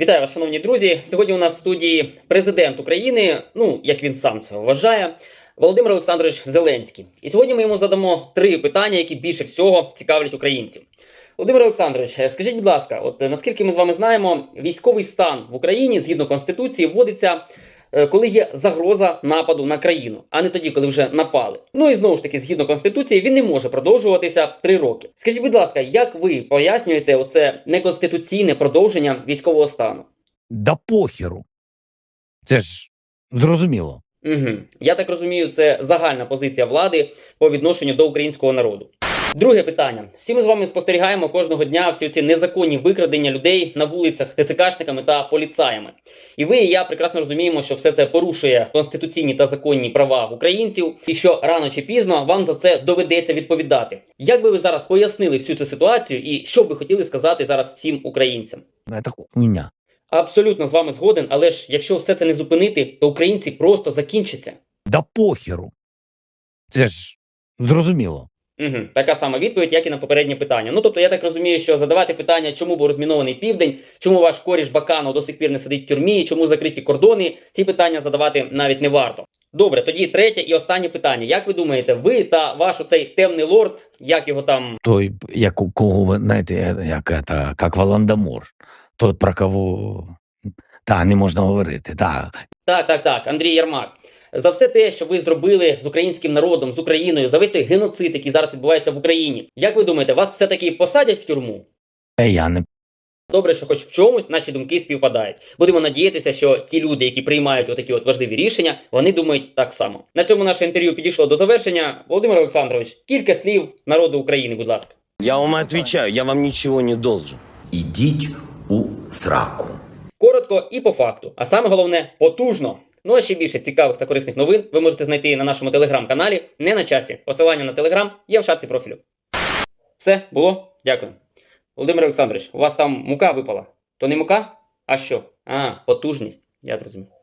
Вітаю вас, шановні друзі. Сьогодні у нас в студії президент України, ну як він сам це вважає, Володимир Олександрович Зеленський. І сьогодні ми йому задамо три питання, які більше всього цікавлять українців. Володимир Олександрович, скажіть, будь ласка, от наскільки ми з вами знаємо, військовий стан в Україні згідно конституції вводиться. Е, Коли є загроза нападу на країну, а не тоді, коли вже напали. Ну і знову ж таки, згідно конституції, він не може продовжуватися три роки. Скажіть, будь ласка, як ви пояснюєте оце неконституційне продовження військового стану? Да похеру. Це ж зрозуміло. Угу. Я так розумію, це загальна позиція влади по відношенню до українського народу. Друге питання: всі ми з вами спостерігаємо кожного дня всі ці незаконні викрадення людей на вулицях ТЦКшниками та поліцаями. І ви і я прекрасно розуміємо, що все це порушує конституційні та законні права українців, і що рано чи пізно вам за це доведеться відповідати. Як би ви зараз пояснили всю цю ситуацію, і що б ви хотіли сказати зараз всім українцям? Це хуйня. Абсолютно з вами згоден, але ж якщо все це не зупинити, то українці просто закінчаться. Да похеру. Це ж зрозуміло. Угу. Така сама відповідь, як і на попереднє питання. Ну тобто, я так розумію, що задавати питання, чому був розмінований південь, чому ваш коріш Баканов до сих пір не сидить в тюрмі, чому закриті кордони, ці питання задавати навіть не варто. Добре, тоді третє і останнє питання. Як ви думаєте, ви та ваш оцей темний лорд, як його там Той, як у кого ви знаєте, як это, як Волан-де-Мор. Про кого та не можна говорити. Та. Так, так, так, Андрій Єрмак. За все те, що ви зробили з українським народом, з Україною, за весь той геноцид, який зараз відбувається в Україні. Як ви думаєте, вас все-таки посадять в тюрму? Е, я не Добре, що хоч в чомусь наші думки співпадають. Будемо надіятися, що ті люди, які приймають отакі от важливі рішення, вони думають так само. На цьому наше інтерв'ю підійшло до завершення. Володимир Олександрович, кілька слів народу України, будь ласка. Я вам отвечаю, я вам ничего не должен. Ідіть у сраку. Коротко і по факту. А саме головне потужно. Ну а ще більше цікавих та корисних новин ви можете знайти на нашому телеграм-каналі не на часі. Посилання на телеграм є в шапці профілю. Все було? Дякую. Володимир Олександрович, у вас там мука випала. То не мука? А що? А, потужність. Я зрозумів.